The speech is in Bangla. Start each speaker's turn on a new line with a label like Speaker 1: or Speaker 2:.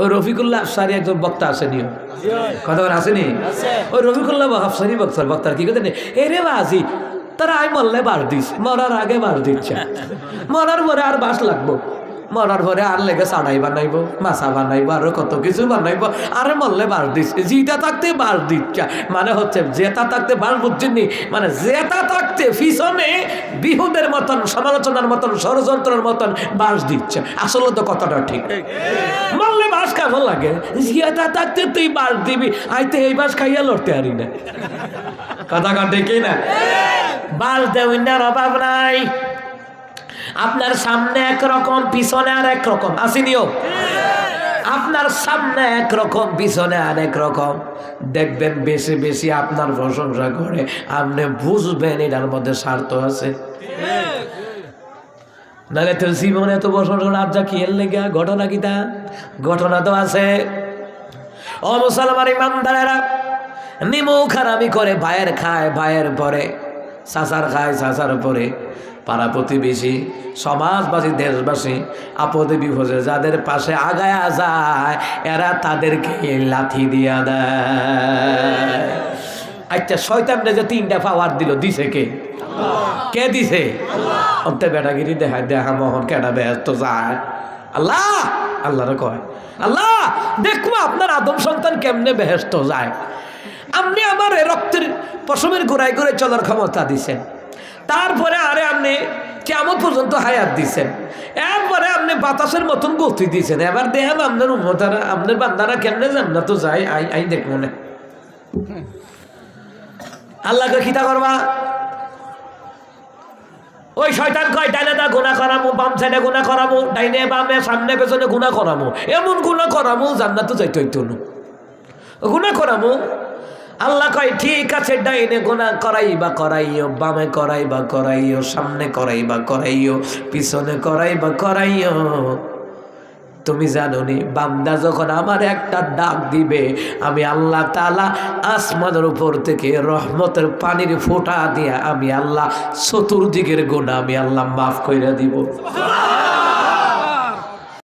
Speaker 1: ওই রফিকুল্লাহ আফসারি একজন বক্তা আসেনি কথা বলে আসেনি? ওই রফিকুল্লাহ আফসারি বক্তার বক্তার কি কথা এ রে বাজি তারা আই মরলে বার দিস মরার আগে বার দিচ্ছে। মরার পরে আর বাস লাগবো। মরার পরে আর লেগে সাড়াই বানাইবো মাছা বানাইবো আরও কত কিছু বানাইবো আরে মরলে বার দিস জিটা থাকতে বাস দিচ্ছে। মানে হচ্ছে জেতা থাকতে বার বুঝছেননি মানে জেতা থাকতে পিছনে বিহুদের মতন সমালোচনার মতন ষড়যন্ত্রের মতন বাস দিচ্ছে। আসলে তো কথাটা ঠিক। মরলে বাস কেমন লাগে। জিয়াটা থাকতে তুই বাস দিবি। আইতে এই বাস খাইয়া লড়তে পারি না। কথা কাটে কি না বাস দেউনার অভাব নাই। আপনার সামনে একরকম পিছনে আর এক রকম। আসিনিও আপনার সামনে একরকম পিছনে আরেক রকম। দেখবেন বেশি বেশি আপনার প্রশংসা করে। আপনি বুঝবেন এটার মধ্যে স্বার্থ আছে। নাহলে তোর জীবনে এত প্রশংসা রাজ্জা কি এর লেগে ঘটনা কি তা? ঘটনা তো আছে। ও মুসলমান ইমানদারেরা নিমু খারামি করে ভাইয়ের খায়, ভাইয়ের পরে, চাচার খায়, চাচার পরে। পাড়া প্রতিবেশী, সমাজবাসী, দেশবাসী, আপদে বিপদে যাদের পাশে আগায়া যায়, এরা তাদেরকে লাথি দিয়া দেয়। আচ্ছা শয়তানরে যে তিনটা পাওয়ার দিল, দিছে কে? কে দিছে? অন্তে বেটাগিরি দেখা দেখা মোহন কেডা ব্যস্ত যায়? আল্লাহ! আল্লাহরে কয়, আল্লাহ দেখব আপনার আদম সন্তান কেমনে বেহেস্ত যায়? আপনি আমার রক্তের পশমের গোড়ায় করে চলার ক্ষমতা দিছেন। তারপরে আরে আপনি কেমন পর্যন্ত হায়াত দিছেন? এরপরে আপনি বাতাসের মতন গতি দিয়েছেন এবার দেখাম আপনার উন্মতারা আপনার বান্দারা কেমনে যান না তো যাই আই আই দেখব না আল্লাহকে খিতা করবা? ওই শয়তান কয় ডাইনে দা গুণা করামো, বাম সাইডে গুণা করামো, ডাইনে বামে, সামনে পেছনে গুণা করামো, এমন গুণা করামো, জান্নাত যাইতে হইতো না। গুণা করামো। আল্লাহ কয়, ঠিক আছে, ডাইনে গুণা করাই বা করাইও, বামে করাই বা করাইও, সামনে করাই বা করাইও, পিছনে করাই বা করাইও। তুমি জানো নি বান্দা যখন আমার একটা ডাক দিবে, আমি আল্লাহ তালা আসমানের উপর থেকে রহমতের পানির ফোঁটা দিয়া আমি আল্লাহ চতুর্দিকের গোনা আমি আল্লাহ মাফ করে দিব।